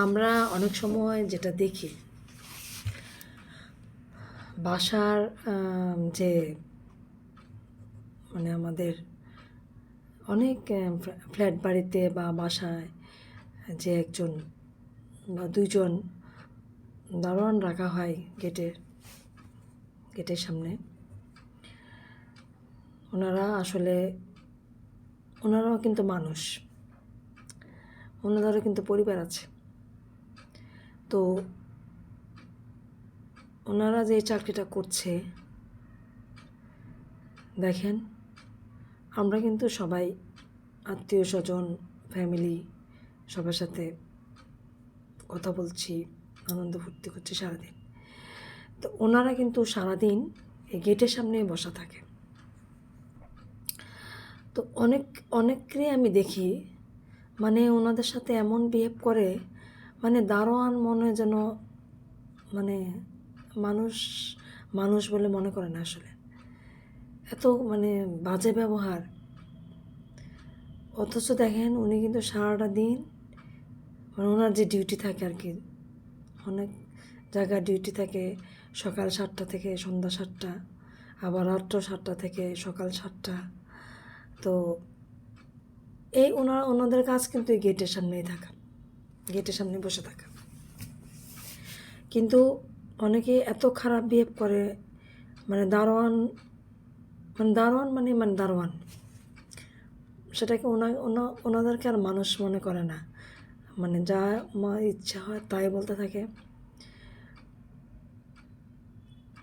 আমরা অনেক সময় যেটা দেখি, বাসার যে মানে আমাদের অনেক ফ্ল্যাট বাড়িতে বা বাসায় যে একজন বা দুইজন দারোয়ান রাখা হয় গেটের গেটের সামনে, ওনারা আসলে, ওনারাও কিন্তু মানুষ, ওনাদেরও কিন্তু পরিবার আছে। তো ওনারা যে চাকরিটা করছে, দেখেন, আমরা কিন্তু সবাই আত্মীয় স্বজন ফ্যামিলি সবার সাথে কথা বলছি, আনন্দ ফুর্তি করছি সারাদিন। তো ওনারা কিন্তু সারাদিন এই গেটের সামনে বসা থাকে। তো অনেক, অনেককেই আমি দেখি মানে ওনাদের সাথে এমন বিহেভ করে মানে দারোয়ান মনে যেন মানে মানুষ মানুষ বলে মনে করে না আসলে। এত মানে বাজে ব্যবহার। অথচ দেখেন উনি কিন্তু সারাটা দিন মানে ওনার যে ডিউটি থাকে আর কি, অনেক জায়গায় ডিউটি থাকে সকাল সাতটা থেকে সন্ধ্যা সাতটা, আবার রাত্র সাতটা থেকে সকাল সাতটা। তো এই ওনার, ওনাদের কাজ কিন্তু এই গেটের সামনেই থাকা। গেটের সামনে বসে থাকা। কিন্তু অনেকে এত খারাপ বিহেভ করে মানে দারোয়ান মানে দারোয়ান মানে মানে দারোয়ান। সেটাকে ওনা ওনা, ওনাদেরকে আর মানুষ মনে করে না। মানে যা, মা ইচ্ছা হয় তাই বলতে থাকে।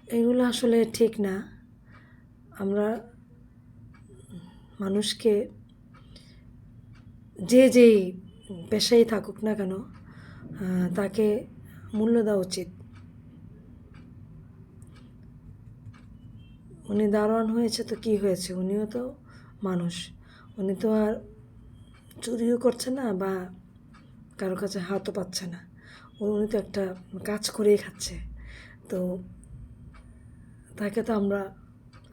এগুলো আসলে ঠিক না। আমরা মানুষকে যে যেই পেশাই থাকুক না কেন তাকে মূল্য দেওয়া উচিত। উনি দারোয়ান হয়েছে তো কি হয়েছে? উনিও তো মানুষ। উনি তো আর চুরিও করছে না বা কারও কাছে হাতও পাচ্ছে না। উনি তো একটা কাজ করেই খাচ্ছে। তো তাকে তো আমরা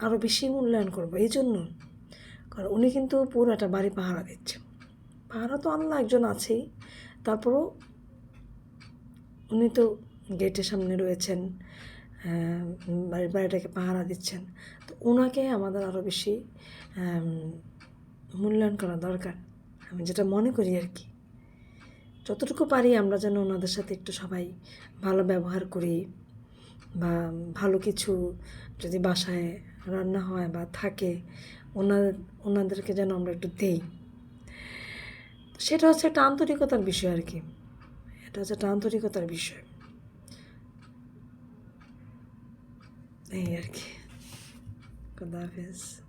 আরও বেশি মূল্যায়ন করব এই জন্য কারণ উনি কিন্তু পুরো একটা বাড়ি পাহারা দিচ্ছে পাহারা তো আল্লাহ একজন আছেই। তারপরও উনি তো গেটের সামনে রয়েছেন বাড়ির বাড়িটাকে পাহারা দিচ্ছেন। তো ওনাকে আমাদের আরও বেশি মূল্যায়ন করা দরকার। আমি যেটা মনে করি আর কি। যতটুকু পারি আমরা যেন ওনাদের সাথে একটু সবাই ভালো ব্যবহার করি বা ভালো কিছু যদি বাসায় রান্না হয় বা থাকে, ওনাদের, ওনাদেরকে যেন আমরা একটু দেই। সেটা হচ্ছে একটা আন্তরিকতার বিষয় আর কি। এটা হচ্ছে একটা আন্তরিকতার বিষয়। এই আর কি। খুদা হাফেজ।